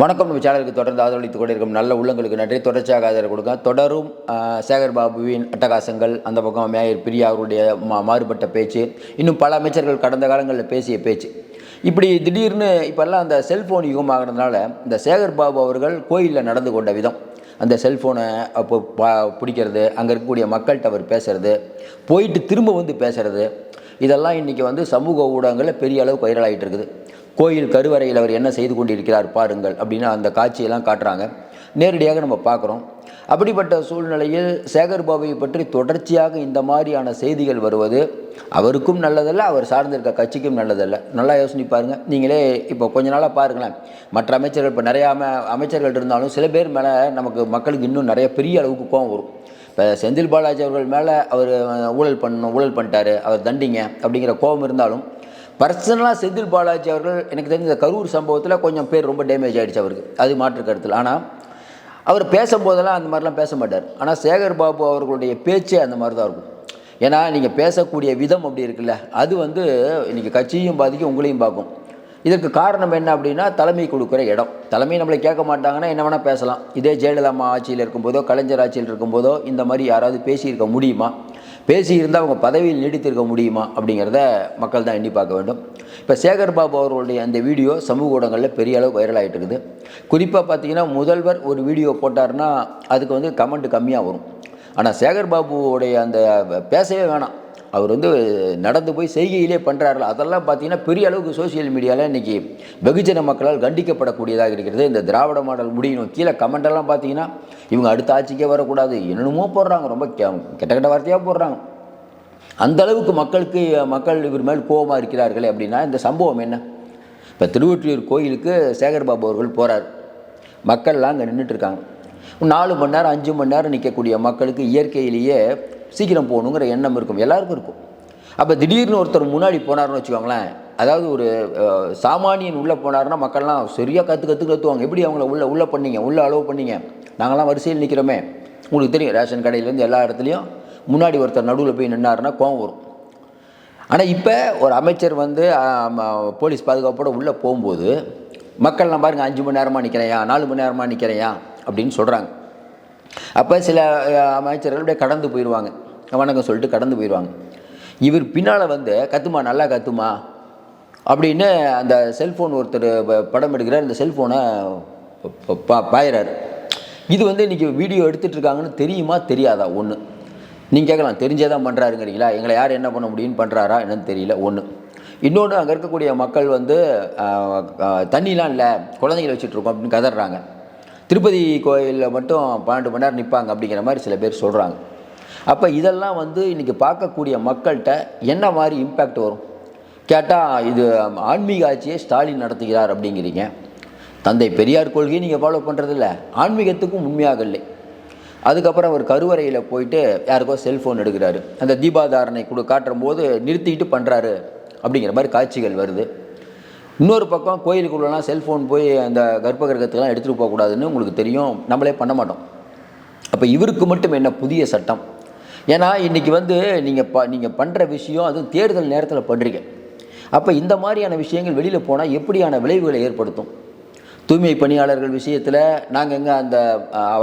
வணக்கம். நம்ம சேனலுக்கு தொடர்ந்து ஆதரவளித்துக் கொண்டிருக்கும் நல்ல உள்ளங்களுக்கு நன்றி. தொடர்ச்சியாக ஆதரவு கொடுக்க தொடரும் சேகர் பாபுவின் அட்டகாசங்கள். அந்த பக்கம் மேயர் பிரியா அவருடைய மா மாறுபட்ட பேச்சு. இன்னும் பல அமைச்சர்கள் கடந்த காலங்களில் பேசிய பேச்சு. இப்படி திடீர்னு இப்போல்லாம் அந்த செல்ஃபோன் யுகமாகிறதுனால இந்த சேகர் பாபு அவர்கள் கோயிலில் நடந்து கொண்ட விதம். அந்த செல்ஃபோனை அப்போ பா பிடிக்கிறது அங்கே இருக்கக்கூடிய மக்கள்கிட்ட அவர் பேசுறது போயிட்டு திரும்ப வந்து பேசுறது இதெல்லாம் இன்றைக்கி வந்து சமூக ஊடகங்களில் பெரிய அளவு வைரலாகிட்டு இருக்குது. கோயில் கருவறையில் அவர் என்ன செய்து கொண்டிருக்கிறார் பாருங்கள் அப்படின்னு அந்த காட்சியெல்லாம் காட்டுறாங்க. நேரடியாக நம்ம பார்க்குறோம். அப்படிப்பட்ட சூழ்நிலையில் சேகர் பாபுவை பற்றி தொடர்ச்சியாக இந்த மாதிரியான செய்திகள் வருவது அவருக்கும் நல்லதல்ல அவர் சார்ந்திருக்க கட்சிக்கும் நல்லதல்ல. நல்லா யோசனை பாருங்கள் நீங்களே இப்போ கொஞ்ச நாளாக பாருங்களேன். மற்ற அமைச்சர்கள் இப்போ நிறையா அமைச்சர்கள் இருந்தாலும் சில பேர் மேலே நமக்கு மக்களுக்கு இன்னும் நிறைய பெரிய அளவுக்கு கோவம் வரும். இப்போ செந்தில் பாலாஜி அவர்கள் மேலே அவர் ஊழல் பண்ணணும் ஊழல் பண்ணிட்டாரு அவர் தண்டிங்க அப்படிங்கிற கோபம் இருந்தாலும் பர்சனலாக செந்தில் பாலாஜி அவர்கள் எனக்கு தெரிஞ்ச இந்த கரூர் சம்பவத்தில் கொஞ்சம் பேர் ரொம்ப டேமேஜ் ஆகிடுச்சு அவருக்கு. அது மாற்று கருத்தில். ஆனால் அவர் பேசும்போதெல்லாம் அந்த மாதிரிலாம் பேச மாட்டார். ஆனால் சேகர் பாபு அவர்களுடைய பேச்சே அந்த மாதிரி தான் இருக்கும். ஏன்னா நீங்கள் பேசக்கூடிய விதம் அப்படி இருக்குல்ல. அது வந்து இன்றைக்கி கட்சியும் பாதிக்கும் உங்களையும் பார்க்கும் இதற்கு காரணம் என்ன அப்படின்னா தலைமை கொடுக்குற இடம். தலைமை நம்மளை கேட்க மாட்டாங்கன்னா என்ன வேணால் பேசலாம். இதே ஜெயலலிதா ஆட்சியில் இருக்கும்போதோ கலைஞர் ஆட்சியில் இருக்கும்போதோ இந்த மாதிரி யாராவது பேசியிருக்க முடியுமா? பேசியிருந்தால் அவங்க பதவியில் நீடித்திருக்க முடியுமா அப்படிங்கிறத மக்கள் தான் எண்ணி பார்க்க வேண்டும். இப்போ சேகர் பாபு அவர்களுடைய அந்த வீடியோ சமூக ஊடகங்களில் பெரிய அளவு வைரல் ஆகிட்டு இருக்குது. குறிப்பாக பார்த்தீங்கன்னா முதல்வர் ஒரு வீடியோ போட்டாருன்னா அதுக்கு வந்து கமெண்ட் கம்மியாக வரும். ஆனால் சேகர் பாபுவோடைய அந்த பேசவே வேணாம். அவர் வந்து நடந்து போய் செய்கையிலே பண்ணுறாருல அதெல்லாம் பார்த்தீங்கன்னா பெரிய அளவுக்கு சோஷியல் மீடியாவில் இன்றைக்கி வெகுஜன மக்களால் கண்டிக்கப்படக்கூடியதாக இருக்கிறது. இந்த திராவிட மாடல் முடியணும் கீழே கமெண்டெல்லாம் பார்த்தீங்கன்னா இவங்க அடுத்த ஆட்சிக்கே வரக்கூடாது. என்னென்னமோ போடுறாங்க. ரொம்ப கெ- கெட்ட கெட்ட வார்த்தையாக போடுறாங்க. அந்த அளவுக்கு மக்களுக்கு மக்கள் இவர் மேல் கோபமாக இருக்கிறார்களே அப்படின்னா இந்த சம்பவம் என்ன? இப்போ திருவொற்றியூர் கோயிலுக்கு சேகர்பாபு அவர்கள் போகிறார் மக்கள்லாம் அங்கே நின்றுட்டு இருக்காங்க. நாலு மணி நேரம் அஞ்சு மணி நேரம் நிற்கக்கூடிய மக்களுக்கு இயற்கையிலேயே சீக்கிரம் போகணுங்கிற எண்ணம் இருக்கும். எல்லாருக்கும் இருக்கும். அப்போ திடீர்னு ஒருத்தர் முன்னாடி போனார்னு வச்சுக்கோங்களேன். அதாவது ஒரு சாமானியன் உள்ளே போனாருன்னா மக்கள்லாம் சரியாக கற்று கற்று கற்றுவாங்க எப்படி அவங்கள உள்ளே உள்ளே பண்ணீங்க? உள்ளே அலோவ் பண்ணீங்க? நாங்களாம் வரிசையில் நிற்கிறோமே உங்களுக்கு தெரியும் ரேஷன் கடையிலேருந்து எல்லா இடத்துலையும் முன்னாடி ஒருத்தர் நடுவில் போய் நின்னாருன்னா கோவம் வரும். ஆனால் இப்போ ஒரு அமைச்சர் வந்து போலீஸ் பாதுகாப்போடு உள்ளே போகும்போது மக்கள்லாம் பாருங்கள் அஞ்சு மணி நேரமாக நிற்கிறையா நாலு மணி நேரமாக நிற்கிறையா அப்படின்னு சொல்கிறாங்க அப்போ சில அமைச்சர்கள் அப்படியே கடந்து போயிடுவாங்க வணக்கம் சொல்லிட்டு கடந்து போயிடுவாங்க இவர் பின்னால் வந்து கத்துமா நல்லா கத்துமா? அப்படின்னு அந்த செல்ஃபோன் ஒருத்தர் ப- படம் எடுக்கிறார். இந்த செல்ஃபோனை பா பாயிறார். இது வந்து இன்றைக்கி வீடியோ எடுத்துகிட்டு இருக்காங்கன்னு தெரியுமா தெரியாதா? ஒன்று நீங்கள் கேட்கலாம் தெரிஞ்சே தான் பண்ணுறாருங்கிறீங்களா எங்களை யார் என்ன பண்ண முடியும்னு பண்ணுறாரா என்னன்னு தெரியல. ஒன்று இன்னொன்று அங்கே இருக்கக்கூடிய மக்கள் வந்து தண்ணிலாம் இல்லை குழந்தைங்களை வச்சுட்ருக்கோம் அப்படின்னு கதறாங்க. திருப்பதி கோயிலில் மட்டும் பன்னெண்டு மணி நேரம் நிற்பாங்க அப்படிங்கிற மாதிரி சில பேர் சொல்கிறாங்க அப்போ இதெல்லாம் வந்து இன்றைக்கி பார்க்கக்கூடிய மக்கள்கிட்ட என்ன மாதிரி இம்பேக்ட் வரும்? கேட்டால் இது ஆன்மீக ஆட்சியை ஸ்டாலின் நடத்துகிறார் அப்படிங்கிறீங்க. தந்தை பெரியார் கொள்கையை நீங்கள் ஃபாலோ பண்ணுறதில்ல ஆன்மீகத்துக்கும் உண்மையாக இல்லை. அதுக்கப்புறம் அவர் கருவறையில் போயிட்டு யாருக்கோ செல்ஃபோன் எடுக்கிறாரு. அந்த தீபாதாரணை கொடு காட்டும் போது நிறுத்திக்கிட்டு பண்ணுறாரு அப்படிங்கிற மாதிரி காட்சிகள் வருது. இன்னொரு பக்கம் கோயிலுக்குள்ளலாம் செல்ஃபோன் போய் அந்த கர்ப்ப கிரகத்துக்கெல்லாம் எடுத்துகிட்டு போகக்கூடாதுன்னு உங்களுக்கு தெரியும். நம்மளே பண்ண மாட்டோம். அப்போ இவருக்கு மட்டும் என்ன புதிய சட்டம்? ஏன்னா இன்றைக்கி வந்து நீங்கள் ப நீங்கள் பண்ணுற விஷயம் அதுவும் தேர்தல் நேரத்தில் பண்ணுறீங்க அப்போ இந்த மாதிரியான விஷயங்கள் வெளியில் போனால் எப்படியான விளைவுகளை ஏற்படுத்தும்? தூய்மை பணியாளர்கள் விஷயத்தில் நாங்கள் எங்கே அந்த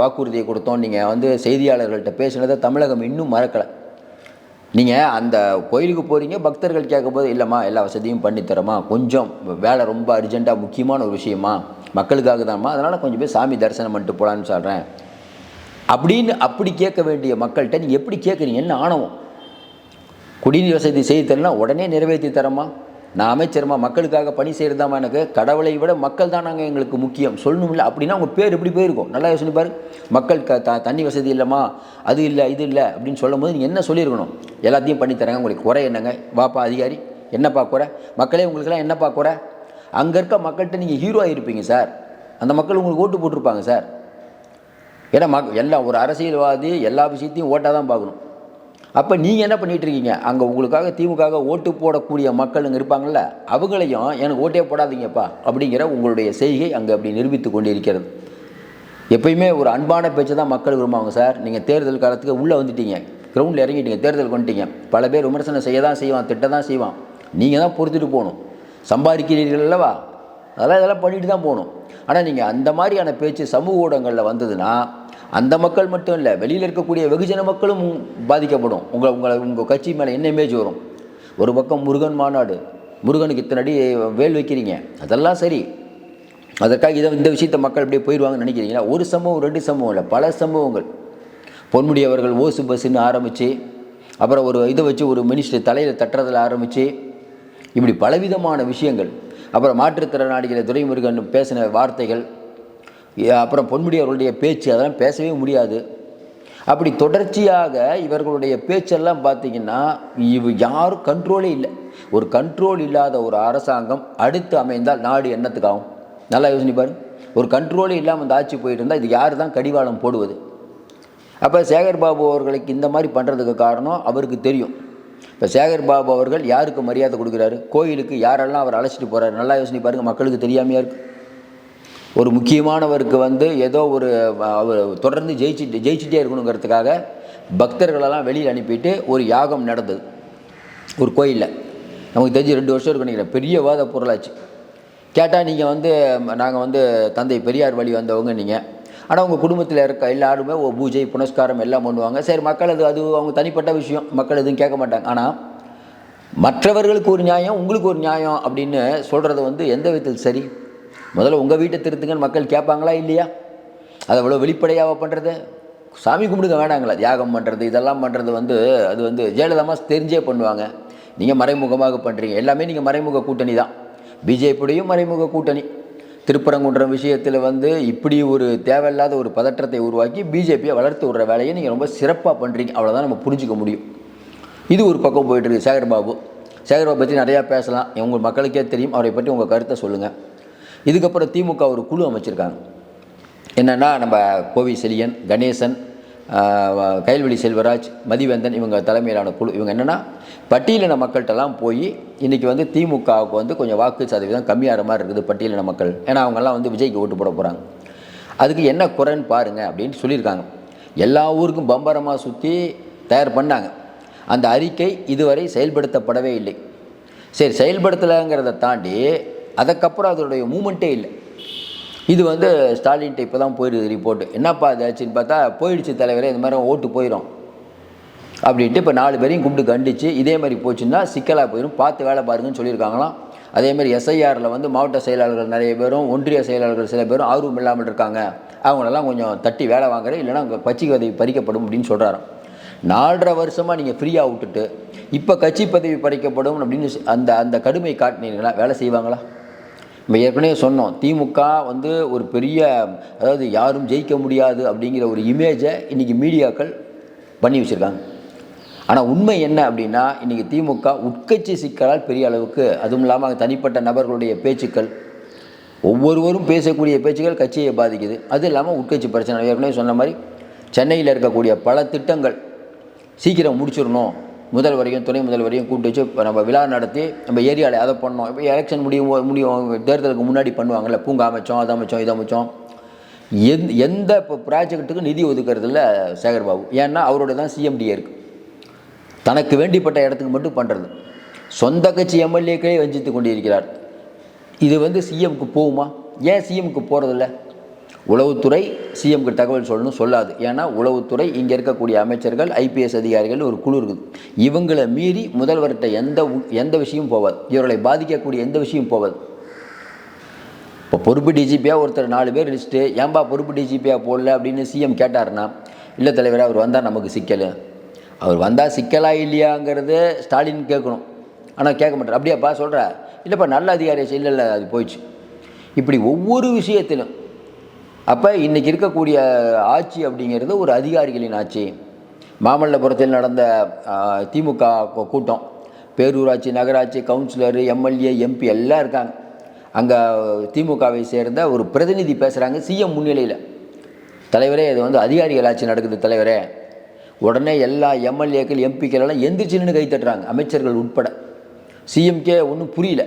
வாக்குறுதியை கொடுத்தோம். நீங்கள் வந்து செய்தியாளர்கள்ட்ட பேசினதை தமிழகம் இன்னும் மறக்கலை. நீங்கள் அந்த கோயிலுக்கு போகிறீங்க பக்தர்கள் கேட்கும்போது இல்லைம்மா எல்லா வசதியும் பண்ணித்தரமா கொஞ்சம் வேலை ரொம்ப அர்ஜென்ட்டாக முக்கியமான ஒரு விஷயமா? மக்களுக்காக தான்மா? அதனால் கொஞ்சம் போய் சாமி தரிசனம் பண்ணிட்டு போகலான்னு சொல்கிறேன் அப்படின்னு அப்படி கேட்க வேண்டிய மக்கள்கிட்ட நீங்கள் எப்படி கேட்குறீங்க? என்ன ஆணவம்? குடிநீர் வசதி செய்து தரலாம் உடனே நிறைவேற்றி தரமா? நான் அமைச்சர்மா மக்களுக்காக பணி செய்கிறதாமா எனக்கு. கடவுளை விட மக்கள் தான் நாங்கள் எங்களுக்கு முக்கியம். சொல்லணும்ல அப்படின்னா உங்கள் பேர் எப்படி போயிருக்கும்? நல்லா யோசனை பாரு. மக்கள் க த தண்ணி வசதி இல்லைம்மா அது இல்லை இது இல்லை அப்படின்னு சொல்லும்போது நீங்கள் என்ன சொல்லியிருக்கணும்? எல்லாத்தையும் பண்ணித்தராங்க உங்களுக்கு குறை என்னங்க? வாப்பா அதிகாரி என்னப்பா குறை? மக்களே உங்களுக்கெல்லாம் என்னப்பா குறை? அங்கே இருக்க மக்கள்கிட்ட நீங்கள் ஹீரோ ஆகிருப்பீங்க சார் அந்த மக்கள் உங்களுக்கு ஓட்டு போட்டிருப்பாங்க சார் ஏன்னா மக் எல்லா ஒரு அரசியல்வாதி எல்லா விஷயத்தையும் ஓட்டாக தான் பார்க்கணும். அப்போ நீங்கள் என்ன பண்ணிகிட்ருக்கீங்க இருக்கீங்க? அங்கே உங்களுக்காக திமுக ஓட்டு போடக்கூடிய மக்களுங்க இருப்பாங்கள்ல அவங்களையும் எனக்கு ஓட்டே போடாதீங்கப்பா அப்படிங்கிற உங்களுடைய செய்கை அங்கே அப்படி நிரூபித்து கொண்டு இருக்கிறது எப்பயுமே ஒரு அன்பான பேச்சை தான் மக்கள் விரும்புவாங்க சார். நீங்கள் தேர்தல் காலத்துக்கு உள்ளே வந்துட்டீங்க. கிரவுண்டில் இறங்கிட்டீங்க தேர்தல் கொண்டுட்டீங்க பல பேர் விமர்சனம் செய்ய தான் செய்வான் திட்ட தான் செய்வான். நீங்கள் தான் பொறுத்துட்டு போகணும். சம்பாதிக்கிறீர்கள் அல்லவா? அதெல்லாம் இதெல்லாம் பண்ணிட்டு தான் போகணும். ஆனால் நீங்கள் அந்த மாதிரியான பேச்சு சமூக ஊடகங்களில் வந்ததுன்னா அந்த மக்கள் மட்டும் இல்லை வெளியில் இருக்கக்கூடிய வெகுஜன மக்களும் பாதிக்கப்படும். உங்களை உங்களை உங்கள் கட்சி மேலே என்ன இமேஜ் வரும் ஒரு பக்கம் முருகன் மாநாடு முருகனுக்கு இத்தனை அடி வேல் வைக்கிறீங்க அதெல்லாம் சரி. அதற்காக இதை இந்த விஷயத்தை மக்கள் அப்படியே போயிடுவாங்கன்னு நினைக்கிறீங்களா? ஒரு சம்பவம் ரெண்டு சம்பவம் இல்லை பல சம்பவங்கள். பொன்முடி அவர்கள் ஓசு பஸ்ஸுன்னு ஆரம்பித்து அப்புறம் ஒரு இதை வச்சு ஒரு மினிஸ்டர் தலையில் தட்டுறதில் ஆரம்பித்து இப்படி பலவிதமான விஷயங்கள். அப்புறம் மாற்றுத்திறனாளிகளை துரைமுருகன் பேசின வார்த்தைகள் அப்புறம் பொன்முடி அவர்களுடைய பேச்சு அதெல்லாம் பேசவே முடியாது. அப்படி தொடர்ச்சியாக இவர்களுடைய பேச்செல்லாம் பார்த்தீங்கன்னா இவ் யாரும் கண்ட்ரோலே இல்லை. ஒரு கண்ட்ரோல் இல்லாத ஒரு அரசாங்கம் அடுத்து அமைந்தால் நாடு என்னத்துக்காகும்? நல்லா யோசனை பாருங்க ஒரு கண்ட்ரோலே இல்லாமல் இந்த ஆட்சி போயிட்டு இருந்தால் இது யார் தான் கடிவாளம் போடுவது? அப்போ சேகர் பாபு அவர்களுக்கு இந்த மாதிரி பண்ணுறதுக்கு காரணம் அவருக்கு தெரியும். இப்போ சேகர் பாபு அவர்கள் யாருக்கு மரியாதை கொடுக்குறாரு? கோயிலுக்கு யாரெல்லாம் அவர் அழைச்சிட்டு போகிறாரு நல்லா யோசனை பாருங்கள் மக்களுக்கு தெரியாமையாக இருக்குது ஒரு முக்கியமானவருக்கு வந்து ஏதோ ஒரு அவர் தொடர்ந்து ஜெயிச்சுட்டு ஜெயிச்சுட்டே இருக்கணுங்கிறதுக்காக பக்தர்களெல்லாம் வெளியில் அனுப்பிட்டு ஒரு யாகம் நடந்தது. ஒரு கோயிலில். நமக்கு தெரிஞ்சு ரெண்டு வருஷம் இருக்கு நினைக்கிறேன். பெரிய வாத பொருளாச்சு. கேட்டால் நீங்கள் வந்து நாங்கள் வந்து தந்தை பெரியார் வழி வந்தவங்க நீங்கள் ஆனால் உங்கள் குடும்பத்தில் இருக்க எல்லாருமே ஒரு பூஜை புனஸ்காரம் எல்லாம் பண்ணுவாங்க. சரி மக்கள் அது அது அவங்க தனிப்பட்ட விஷயம். மக்கள் எதுவும் கேட்க மாட்டாங்க. ஆனால் மற்றவர்களுக்கு ஒரு நியாயம் உங்களுக்கு ஒரு நியாயம் அப்படின்னு சொல்கிறது வந்து எந்த விதத்தில் சரி? முதல்ல உங்கள் வீட்டை திருத்துங்கன்னு மக்கள் கேட்பாங்களா இல்லையா? அதை அவ்வளோ வெளிப்படையாக பண்ணுறது சாமி கும்பிடுங்க வேணாங்களா? தியாகம் பண்ணுறது இதெல்லாம் பண்ணுறது வந்து அது வந்து ஜெயலலிதாமா தெரிஞ்சே பண்ணுவாங்க. நீங்கள் மறைமுகமாக பண்ணுறீங்க எல்லாமே நீங்கள் மறைமுக கூட்டணி தான். பிஜேபியுடையும் மறைமுக கூட்டணி. திருப்பரங்குன்றம் விஷயத்தில் வந்து இப்படி ஒரு தேவையில்லாத ஒரு பதற்றத்தை உருவாக்கி பிஜேபியை வளர்த்து விடுற வேலையை நீங்கள் ரொம்ப சிறப்பாக பண்ணுறீங்க அவ்வளோதான் நம்ம புரிஞ்சிக்க முடியும். இது ஒரு பக்கம் போயிட்டுருக்கு சேகர்பாபு. சேகர்பாபு பற்றி நிறையா பேசலாம். உங்கள் மக்களுக்கே தெரியும். அவரை பற்றி உங்கள் கருத்தை சொல்லுங்கள் இதுக்கப்புறம் திமுக ஒரு குழு அமைச்சிருக்காங்க. என்னென்னா நம்ம கோவி செலியன் கணேசன் கைல்வெளி கயல்வெளி செல்வராஜ் மதிவேந்தன் இவங்க தலைமையிலான குழு. இவங்க என்னென்னா பட்டியலின மக்கள்கிட்டலாம் போய் இன்றைக்கி வந்து திமுகவுக்கு வந்து கொஞ்சம் வாக்கு சதவீதம் கம்மியாகிற மாதிரி இருக்குது பட்டியலின மக்கள். ஏன்னா அவங்கெல்லாம் வந்து விஜய்க்கு ஓட்டு போட போகிறாங்க அதுக்கு என்ன குறைன்னு பாருங்கள் அப்படின்னு சொல்லியிருக்காங்க. எல்லா ஊருக்கும் பம்பரமாக சுற்றி தயார் பண்ணாங்க. அந்த அறிக்கை இதுவரை செயல்படுத்தப்படவே இல்லை. சரி செயல்படுத்தலைங்கிறத தாண்டி அதுக்கப்புறம் அதனுடைய மூமெண்ட்டே இல்லை. இது வந்து ஸ்டாலின்ட்ட இப்போ தான் போயிடுது ரிப்போர்ட்டு என்னப்பா இதாச்சுன்னு பார்த்தா போயிடுச்சு தலைவரே இந்த மாதிரி ஓட்டு போயிடும் அப்படின்ட்டு இப்போ நாலு பேரையும் கூப்பிட்டு கண்டிச்சு இதே மாதிரி போச்சுன்னா சிக்கலாக போயிடும் பார்த்து வேலை பாருங்கன்னு சொல்லியிருக்காங்களாம். அதே மாதிரி எஸ்ஐஆரில் வந்து மாவட்ட செயலாளர்கள் நிறைய பேரும் ஒன்றிய செயலாளர்கள் சில பேரும் ஆர்வம் இல்லாமல் இருக்காங்க. அவங்களெல்லாம் கொஞ்சம் தட்டி வேலை வாங்குறேன் இல்லைன்னா உங்கள் கட்சி பதவி பறிக்கப்படும் அப்படின்னு சொல்கிறாராம் நாலரை வருஷமாக நீங்கள் ஃப்ரீயாக விட்டுட்டு இப்போ கட்சி பதவி பறிக்கப்படும் அப்படின்னு அந்த அந்த கடுமை காட்டினீங்களா வேலை செய்வாங்களா? நம்ம ஏற்கனவே சொன்னோம் திமுக வந்து ஒரு பெரிய அதாவது யாரும் ஜெயிக்க முடியாது அப்படிங்கிற ஒரு இமேஜை இன்றைக்கி மீடியாக்கள் பண்ணி வச்சுருக்காங்க. ஆனால் உண்மை என்ன அப்படின்னா இன்றைக்கி திமுக உட்கட்சி சிக்கலால் பெரிய அளவுக்கு அதுவும் இல்லாமல் தனிப்பட்ட நபர்களுடைய பேச்சுக்கள் ஒவ்வொருவரும் பேசக்கூடிய பேச்சுக்கள் கட்சியை பாதிக்குது. அது இல்லாமல் உட்கட்சி பிரச்சனை ஏற்கனவே சொன்ன மாதிரி சென்னையில் இருக்கக்கூடிய பல திட்டங்கள் சீக்கிரம் முடிச்சிடணும். முதல்வரையும் துணை முதல்வரையும் கூப்பிட்டு வச்சு நம்ம விழா நடத்தி நம்ம ஏரியாவில் அதை பண்ணோம். இப்போ எலெக்ஷன் முடியும் முடியும் தேர்தலுக்கு முன்னாடி பண்ணுவாங்கல்ல பூங்கா அமைச்சோம் அதை அமைச்சோம் இதை அமைச்சோம். எந் எந்த இப்போ ப்ராஜெக்ட்டுக்கும் நிதி ஒதுக்குறதில்ல சேகர்பாபு ஏன்னா அவரோட தான் சிஎம்டிஏ இருக்குது தனக்கு வேண்டிப்பட்ட இடத்துக்கு மட்டும் பண்ணுறது சொந்த கட்சி எம்எல்ஏக்களே வஞ்சித்து கொண்டிருக்கிறார். இது வந்து சிஎம்க்கு போகுமா? ஏன் சிஎம்க்கு போகிறதில்ல உளவுத்துறை சிஎம்க்கு தகவல் சொல்லணும் சொல்லாது. ஏன்னா உளவுத்துறை இங்கே இருக்கக்கூடிய அமைச்சர்கள் ஐபிஎஸ் அதிகாரிகள் ஒரு குழு இருக்குது. இவங்களை மீறி முதல்வர்கிட்ட எந்த எந்த விஷயமும் போவாது. இவர்களை பாதிக்கக்கூடிய எந்த விஷயம் போவாது. இப்போ பொறுப்பு டிஜிபியாக ஒருத்தர் நாலு பேர் லிஸ்ட்டு ஏன்பா பொறுப்பு டிஜிபியாக போடல அப்படின்னு சிஎம் கேட்டார்னா இல்லை தலைவர் அவர் வந்தால் நமக்கு சிக்கல். அவர் வந்தால் சிக்கலா இல்லையாங்கிறது ஸ்டாலின் கேட்கணும். ஆனால் கேட்க மாட்டார். அப்படியாப்பா சொல்கிற இல்லைப்பா நல்ல அதிகாரி இல்லை இல்லை அது போயிடுச்சு. இப்படி ஒவ்வொரு விஷயத்திலும் அப்போ இன்றைக்கி இருக்கக்கூடிய ஆட்சி அப்படிங்கிறது ஒரு அதிகாரிகளின் ஆட்சி. மாமல்லபுரத்தில் நடந்த திமுக கூட்டம். பேரூராட்சி நகராட்சி கவுன்சிலர் எம்எல்ஏ எம்பி எல்லாம் இருக்காங்க. அங்கே திமுகவை சேர்ந்த ஒரு பிரதிநிதி பேசுகிறாங்க சிஎம் முன்னிலையில். தலைவரே இது வந்து அதிகாரிகள் ஆட்சி நடக்குது தலைவரே. உடனே எல்லா எம்எல்ஏக்கள் எம்பிக்கள் எல்லாம் எந்திரிச்சு நின்று கை தட்டுறாங்க அமைச்சர்கள் உட்பட. சிஎம்கே ஒன்றும் புரியல.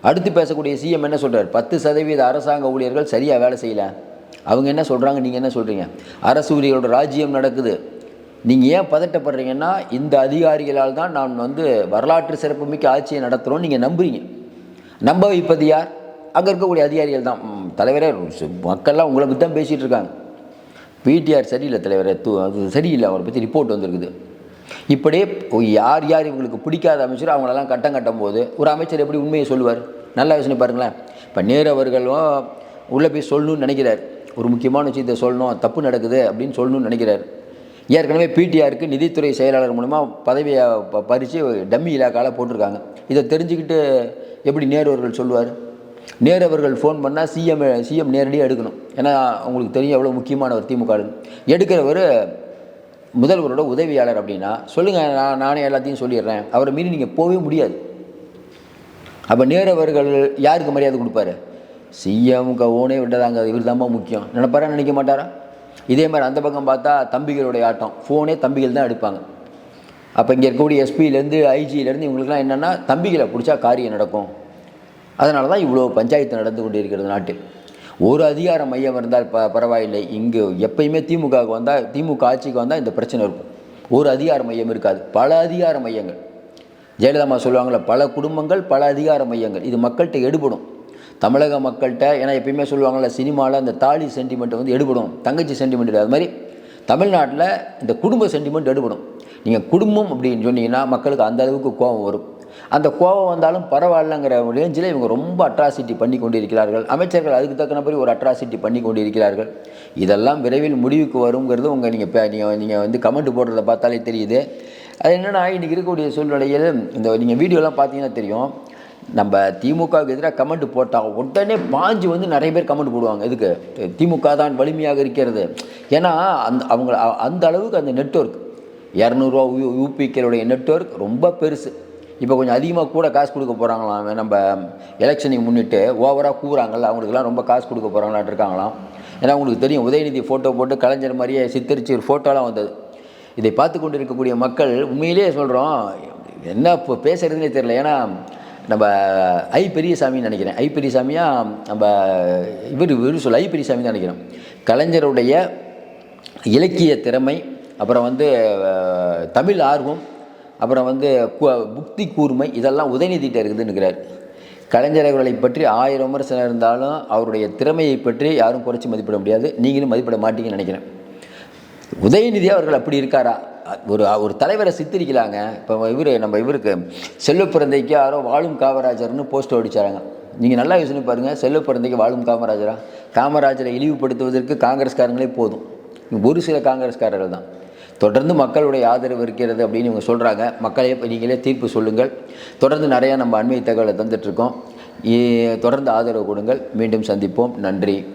அடுத்து பேசக்கூடிய சிஎம் என்ன சொல்கிறார் பத்து சதவீத அரசாங்க ஊழியர்கள் சரியாக வேலை செய்யலை. அவங்க என்ன சொல்கிறாங்க நீங்கள் என்ன சொல்கிறீங்க அரசு ஊழியர்களோட ராஜ்யம் நடக்குது. நீங்கள் ஏன் பதட்டப்படுறீங்கன்னா இந்த அதிகாரிகளால் தான் நான் வந்து வரலாற்று சிறப்புமிக்க ஆட்சியை நடத்துகிறோம் நீங்கள் நம்புறீங்க. நம்ப வைப்பது யார்? அங்கே இருக்கக்கூடிய அதிகாரிகள் தான். தலைவரே மக்கள்லாம் உங்களை பற்றி தான் பேசிகிட்டு இருக்காங்க. பிடிஆர் சரியில்லை தலைவரே தூ அது சரியில்லை அவரை பற்றி ரிப்போர்ட் வந்திருக்குது. இப்படியே யார் யார் இவங்களுக்கு பிடிக்காத அமைச்சர் அவங்களெல்லாம் கட்டம் கட்டும் போது ஒரு அமைச்சர் எப்படி உண்மையை சொல்லுவார்? நல்லா யோசனை பாருங்களேன். இப்போ நேரு அவர்களும் உள்ளே போய் சொல்லணும்னு நினைக்கிறார். ஒரு முக்கியமான விஷயத்தை சொல்லணும் தப்பு நடக்குது அப்படின்னு சொல்லணும்னு நினைக்கிறார். ஏற்கனவே பிடிஆருக்கு நிதித்துறை செயலாளர் மூலிமா பதவியை ப பறித்து டம்மி இலாக்காவில் போட்டிருக்காங்க. இதை தெரிஞ்சுக்கிட்டு எப்படி நேரு அவர்கள் சொல்லுவார்? நேரு அவர்கள் ஃபோன் பண்ணால் சிஎம் சிஎம் நேரடியாக எடுக்கணும். ஏன்னா உங்களுக்கு தெரியும் எவ்வளோ முக்கியமானவர் திமுக எடுக்கிறவர் முதல்வரோட உதவியாளர் அப்படின்னா சொல்லுங்கள் நான் நானே எல்லாத்தையும் சொல்லிடுறேன். அவரை மீறி நீங்கள் போகவே முடியாது. அப்போ நேரு அவர்கள் யாருக்கு மரியாதை கொடுப்பாரு? சிஎம் ஓனே விட்டதாங்க இவர் தான்ப்பா முக்கியம். நினைப்பாரா நினைக்க மாட்டாரா இதே மாதிரி அந்த பக்கம் பார்த்தா தம்பிகளுடைய ஆட்டம். ஃபோனே தம்பிகள் தான் எடுப்பாங்க. அப்போ இங்கே இருக்கக்கூடிய எஸ்பியிலேருந்து ஐஜியிலேருந்து இவங்களுக்குலாம் என்னென்னா தம்பிகளை பிடிச்சா காரியம் நடக்கும். அதனால தான் இவ்வளோ பஞ்சாயத்து நடந்து கொண்டு இருக்கிறது நாட்டில். ஒரு அதிகார மையம் இருந்தால் ப பரவாயில்லை. இங்கு எப்பயுமே திமுகவுக்கு வந்தால் திமுக ஆட்சிக்கு வந்தால் இந்த பிரச்சனை இருக்கும். ஒரு அதிகார மையம் இருக்காது. பல அதிகார மையங்கள். ஜெயலலிதா சொல்லுவாங்கள்ல பல குடும்பங்கள் பல அதிகார மையங்கள். இது மக்கள்கிட்ட எடுபடும். தமிழக மக்கள்கிட்ட ஏன்னா எப்பயுமே சொல்லுவாங்கள்ல சினிமாவில் அந்த தாலி சென்டிமெண்ட்டை வந்து எடுபடும் தங்கச்சி சென்டிமெண்ட் அது மாதிரி. தமிழ்நாட்டில் இந்த குடும்ப சென்டிமெண்ட் எடுபடும். நீங்கள் குடும்பம் அப்படின்னு சொன்னீங்கன்னா மக்களுக்கு அந்த அளவுக்கு கோபம் வரும். அந்த கோபம் வந்தாலும் பரவாயில்லங்கிற ரேஞ்சில் இவங்க ரொம்ப அட்ராசிட்டி பண்ணி கொண்டிருக்கிறார்கள். அமைச்சர்கள் அதுக்கு தக்கனபடி ஒரு அட்ராசிட்டி பண்ணி கொண்டிருக்கிறார்கள். இதெல்லாம் விரைவில் முடிவுக்கு வருங்கிறது உங்கள் நீங்கள் நீங்கள் நீங்கள் வந்து கமெண்ட் போடுறத பார்த்தாலே தெரியுது. அது என்னென்னா இன்றைக்கி இருக்கக்கூடிய சூழ்நிலையில் இந்த நீங்கள் வீடியோலாம் பார்த்தீங்கன்னா தெரியும். நம்ம திமுகவுக்கு எதிராக கமெண்ட் போட்டால் உடனே பாஞ்சு வந்து நிறைய பேர் கமெண்ட் போடுவாங்க. எதுக்கு? திமுக தான் வலிமையாக இருக்கிறது. ஏன்னா அந்த அவங்க அந்த அளவுக்கு அந்த நெட்வொர்க் இரநூறுவா யூபிக்களுடைய நெட்வொர்க் ரொம்ப பெருசு. இப்போ கொஞ்சம் அதிகமாக கூட காசு கொடுக்க போகிறாங்களாம் நம்ம எலெக்ஷனுக்கு முன்னிட்டு ஓவராக கூறாங்கள்ல அவங்களுக்குலாம் ரொம்ப காசு கொடுக்க போகிறாங்களான் இருக்காங்களாம். ஏன்னா உங்களுக்கு தெரியும் உதயநிதி ஃபோட்டோ போட்டு கலைஞர் மாதிரியே சித்தரிச்சு ஒரு ஃபோட்டோலாம் வந்தது. இதை பார்த்து கொண்டு இருக்கக்கூடிய மக்கள் உண்மையிலேயே சொல்கிறோம் என்ன இப்போ பேசுகிறதுனே தெரியல. ஏன்னா நம்ம ஐ பெரியசாமின்னு நினைக்கிறேன். ஐ பெரியசாமியா நம்ம இவர் இவர் சொல்ல ஐ பெரியசாமி தான் நினைக்கிறோம். கலைஞருடைய இலக்கிய திறமை அப்புறம் வந்து தமிழ் ஆர்வம் அப்புறம் வந்து புக்தி கூர்மை இதெல்லாம் உதயநிதிட்ட இருக்குதுன்னுக்கிறார் கலைஞர் அவர்களை பற்றி ஆயிரம் விமர்சனம் இருந்தாலும் அவருடைய திறமையை பற்றி யாரும் குறைச்சி மதிப்பிட முடியாது. நீங்களும் மதிப்பிட மாட்டீங்கன்னு நினைக்கிறேன். உதயநிதி அவர்கள் அப்படி இருக்காரா? ஒரு ஒரு தலைவரை சித்தரிக்கலாங்க. இப்போ இவர் நம்ம இவருக்கு செல்வப்பிறந்தைக்கு யாரோ வாழும் காமராஜர்னு போஸ்ட் அடிச்சாங்க நீங்கள் நல்லா யோசனை பாருங்கள் செல்வப்பிறந்தைக்கு வாழும் காமராஜரா? காமராஜரை இழிவுபடுத்துவதற்கு காங்கிரஸ்காரங்களே போதும். ஒரு சில காங்கிரஸ்காரர்கள் தான். தொடர்ந்து மக்களுடைய ஆதரவு இருக்கிறது அப்படின்னு இவங்க சொல்கிறாங்க மக்களே நீங்களே தீர்ப்பு சொல்லுங்கள். தொடர்ந்து நிறையா நம்ம அண்மை தகவலை தந்துட்டுருக்கோம் தொடர்ந்து ஆதரவு கொடுங்கள். மீண்டும் சந்திப்போம். நன்றி.